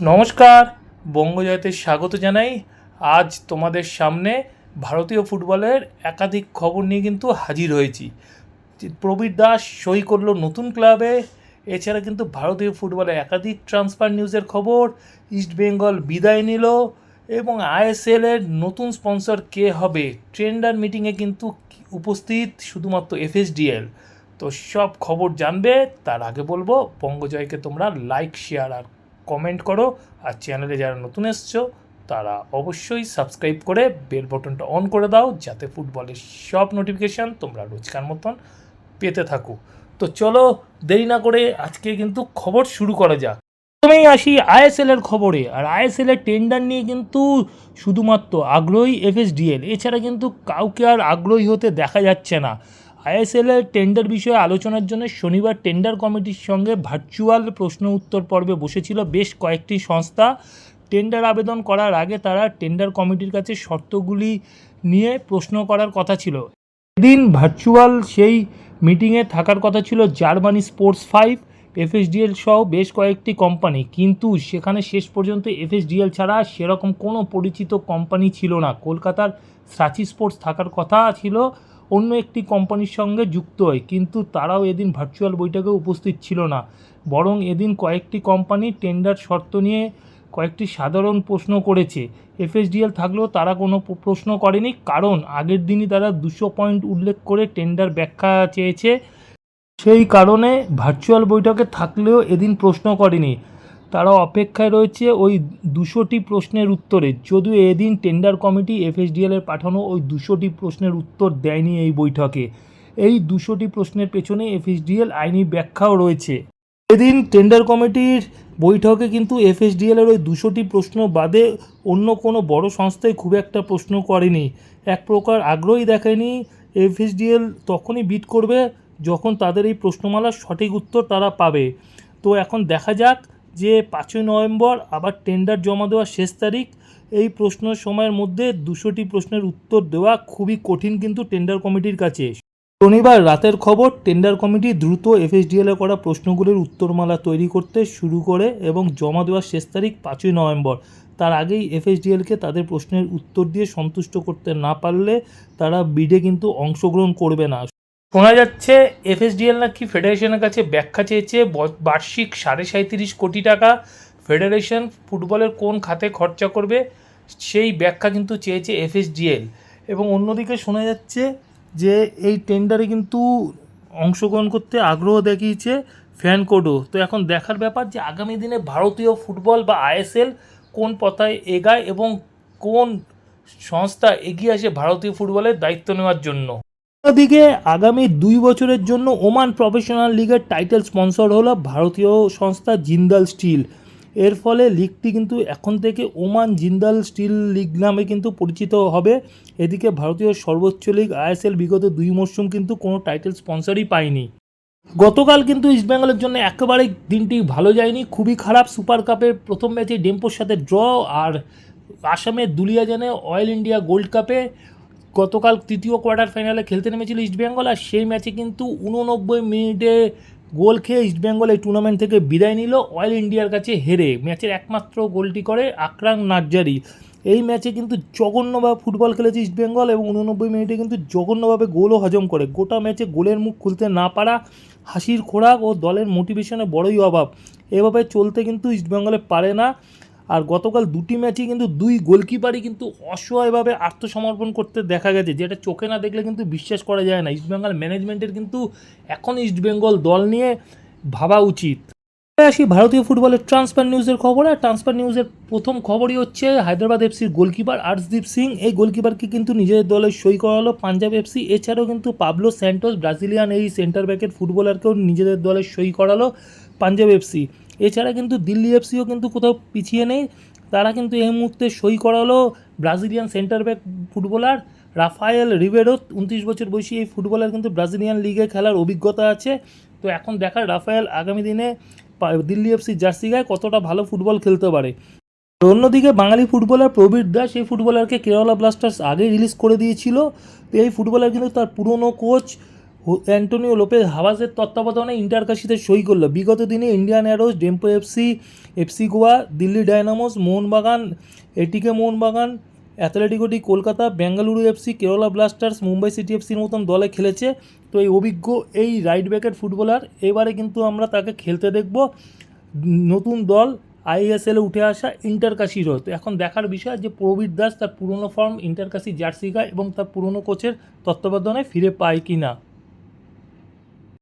নমস্কার, বঙ্গজয়তে স্বাগত জানাই। আজ তোমাদের সামনে ভারতীয় ফুটবলের একাধিক খবর নিয়ে কিন্তু হাজির হয়েছি। প্রবীর দাস সই করল নতুন ক্লাবে। এছাড়া কিন্তু ভারতীয় ফুটবলে একাধিক ট্রান্সফার নিউজের খবর ইস্ট বেঙ্গল বিদায় নিল এবং আইএসএল এর নতুন স্পন্সর কে হবে ট্রেন্ডার মিটিংয়ে কিন্তু উপস্থিত শুধুমাত্র এফএসডিএল তো সব খবর জানবে, তার আগে বলব, বঙ্গজয়কে তোমরা লাইক শেয়ার আর কমেন্ট করো আর চ্যানেলে যারা নতুন এসছো, তারা অবশ্যই সাবস্ক্রাইব করে বেল বটনটা অন করে দাও যাতে ফুটবলের সব নোটিফিকেশান তোমরা রোজকার মতন পেতে থাকো। তো চলো দেরি না করে আজকে কিন্তু খবর শুরু করা যাক। প্রথমেই আসি আইএসএল এর খবরে, আর আইএসএল এর টেন্ডার নিয়ে কিন্তু শুধুমাত্র আগ্রহী এফএসডিএল এছাড়া কিন্তু কাউকে আর আগ্রহী হতে দেখা যাচ্ছে না। আইএসএল এর টেন্ডার বিষয়ে আলোচনার জন্য শনিবার টেন্ডার কমিটির সঙ্গে ভার্চুয়াল প্রশ্ন উত্তর পর্বে বসেছিল বেশ কয়েকটি সংস্থা। টেন্ডার আবেদন করার আগে তারা টেন্ডার কমিটির কাছে শর্তগুলি নিয়ে প্রশ্ন করার কথা ছিল। এদিন ভার্চুয়াল সেই মিটিংয়ে থাকার কথা ছিল জার্মানি স্পোর্টস ফাইভ, এফএসডিএল সহ বেশ কয়েকটি কোম্পানি। কিন্তু সেখানে শেষ পর্যন্ত এফএসডিএল ছাড়া সেরকম কোনো পরিচিত কোম্পানি ছিল না। কলকাতার সাচি স্পোর্টস থাকার কথা ছিল অন্য একটি কোম্পানির সঙ্গে যুক্ত হয়, কিন্তু তারাও এদিন ভার্চুয়াল বৈঠকে উপস্থিত ছিল না। বরং এদিন কয়েকটি কোম্পানি টেন্ডার শর্ত নিয়ে কয়েকটি সাধারণ প্রশ্ন করেছে। এফএসডিএল থাকলেও তারা কোনো প্রশ্ন করেনি, কারণ আগের দিনই তারা দুশো পয়েন্ট উল্লেখ করে টেন্ডার ব্যাখ্যা চেয়েছে। সেই কারণে ভার্চুয়াল বৈঠকে থাকলেও এদিন প্রশ্ন করেনি। তারা অপেক্ষায় রয়েছে ওই দুশোটি প্রশ্নের উত্তরে। যদিও এদিন টেন্ডার কমিটি এফএসডিএল এর পাঠানো ওই দুশোটি প্রশ্নের উত্তর দেয়নি এই বৈঠকে। এই দুশোটি প্রশ্নের পেছনে এফএসডিএল আইনি ব্যাখ্যাও রয়েছে। এদিন টেন্ডার কমিটির বৈঠকে কিন্তু এফএসডিএল এর ওই দুশোটি প্রশ্ন বাদে অন্য কোনো বড় সংস্থায় খুব একটা প্রশ্ন করেনি। এক প্রকার আগ্রহী দেখায়নি এফএসডিএল তখনই বিট করবে যখন তাদের এই প্রশ্নমালার সঠিক উত্তর তারা পাবে। তো এখন দেখা যাক যে পাঁচই নভেম্বর আবার টেন্ডার জমা দেওয়ার শেষ তারিখ, এই প্রশ্ন সময়ের মধ্যে দুশোটি প্রশ্নের উত্তর দেওয়া খুবই কঠিন কিন্তু টেন্ডার কমিটির কাছে। শনিবার রাতের খবর টেন্ডার কমিটি দ্রুত এফএসডিএলে করা প্রশ্নগুলির উত্তরমালা তৈরি করতে শুরু করে এবং জমা দেওয়ার শেষ তারিখ পাঁচই নভেম্বর। তার আগেই এফএসডিএলকে তাদের প্রশ্নের উত্তর দিয়ে সন্তুষ্ট করতে না পারলে তারা বিডে কিন্তু অংশগ্রহণ করবে না। শোনা যাচ্ছে এফএসডিএল নাকি ফেডারেশনের কাছে ব্যাখ্যা চেয়েছে বার্ষিক সাড়ে সাঁত্রিশ কোটি টাকা ফেডারেশন ফুটবলের কোন খাতে খরচা করবে, সেই ব্যাখ্যা কিন্তু চেয়েছে এফএসডিএল। এবং অন্যদিকে শোনা যাচ্ছে যে এই টেন্ডারে কিন্তু অংশগ্রহণ করতে আগ্রহ দেখিয়েছে ফ্যান কোডও তো এখন দেখার ব্যাপার যে আগামী দিনে ভারতীয় ফুটবল বা আইএসএল কোন পথায় এগায় এবং কোন সংস্থা এগিয়ে আসে ভারতীয় ফুটবলের দায়িত্ব নেওয়ার জন্য। অন্যদিকে আগামী দুই বছরের জন্য ওমান প্রফেশনাল লিগের টাইটেল স্পন্সর হলো ভারতীয় সংস্থা জিন্দাল স্টিল। এর ফলে লিগটি কিন্তু এখন থেকে ওমান জিন্দাল স্টিল লিগ নামে কিন্তু পরিচিত হবে। এদিকে ভারতীয় সর্বোচ্চ লিগ আইএসএল বিগত দুই মরশুম কিন্তু কোনো টাইটেল স্পন্সরই পায়নি। গতকাল কিন্তু ইস্টবেঙ্গলের জন্য একেবারে দিনটি ভালো যায়নি। খুবই খারাপ সুপার কাপের প্রথম ম্যাচে ডেম্পোর সাথে ড্র আর আসামের দুলিয়াজানে অয়েল ইন্ডিয়া গোল্ড কাপে গতকাল তৃতীয় কোয়ার্টার ফাইনালে খেলতে নেমেছিল ইস্টবেঙ্গল আর সেই ম্যাচে কিন্তু উননব্বই মিনিটে গোল খেয়ে ইস্টবেঙ্গল এই টুর্নামেন্ট থেকে বিদায় নিল। অয়েল ইন্ডিয়ার কাছে হেরে ম্যাচের একমাত্র গোলটি করে আকরাম নার্জারি। এই ম্যাচে কিন্তু জঘন্যভাবে ফুটবল খেলেছে ইস্টবেঙ্গল এবং উননব্বই মিনিটে কিন্তু জঘন্যভাবে গোলও হজম করে। গোটা ম্যাচে গোলের মুখ খুলতে না পারা হাসির খোরাক ও দলের মোটিভেশনে বড়ই অভাব। এভাবে চলতে কিন্তু ইস্টবেঙ্গলে পারে না। আর গতকাল দুটি ম্যাচে কিন্তু দুই গোলকিপারই কিন্তু অসহায়ভাবে আত্মসমর্পণ করতে দেখা গেছে, যেটা চোখে না দেখলে কিন্তু বিশ্বাস করা যায় না। ইস্টবেঙ্গল ম্যানেজমেন্টের কিন্তু এখন ইস্টবেঙ্গল দল নিয়ে ভাবা উচিত। আসি ভারতীয় ফুটবলের ট্রান্সফার নিউজের খবর। আর ট্রান্সফার নিউজের প্রথম খবরই হচ্ছে হায়দ্রাবাদ এফসির গোলকিপার আর্শদীপ সিং। এই গোলকিপারকে কিন্তু নিজেদের দলে সই করালো পাঞ্জাব এফসি এছাড়াও কিন্তু পাবলো স্যান্টোস ব্রাজিলিয়ান এই সেন্টার ব্যাকের ফুটবলারকেও নিজেদের দলে সই করালো পাঞ্জাব এফসি এছাড়া কিন্তু দিল্লি এফসিও কিন্তু কোথাও পিছিয়ে নেই। তারা কিন্তু এই মুহূর্তে সই করালো Brazilian centre back footballer Rafael Rivero. উনত্রিশ বছর বয়সী এই ফুটবলার কিন্তু ব্রাজিলিয়ান লিগে খেলার অভিজ্ঞতা আছে। তো এখন দেখার রাফায়েল আগামী দিনে দিল্লি এফসি জার্সি গায়ে কতটা ভালো ফুটবল খেলতে পারে? অন্যদিকে বাঙালি ফুটবলার প্রবীর দাস, এই ফুটবলারকে কেরালা ব্লাস্টার্স আগে রিলিজ করে দিয়েছিল। তো এই ফুটবলার কিন্তু তার পুরনো কোচ অ্যান্টোনিও লোপেজ হাওয়াজের তত্ত্বাবধানে ইন্টারকাশিতে সই করল। বিগত দিনে Indian Arrows, Dempo FC FC Goa, Delhi Dynamos, Mohun Bagan, ATK Mohun Bagan অ্যাথলেটিকোটি Kolkata, Bengaluru FC Kerala Blasters Mumbai City এফসির মতন দলে খেলেছে। তো এই অভিজ্ঞ, এই রাইট ব্যাকের ফুটবলার এবারে কিন্তু আমরা তাকে খেলতে দেখব। নতুন দল আইএসএলে উঠে আসা ইন্টারকাশির তো এখন দেখার বিষয় যে প্রবীর দাস তার পুরনো ফর্ম ইন্টারকাশি জার্সি গায়ে এবং তার পুরনো কোচের তত্ত্বাবধানে ফিরে পায় কি না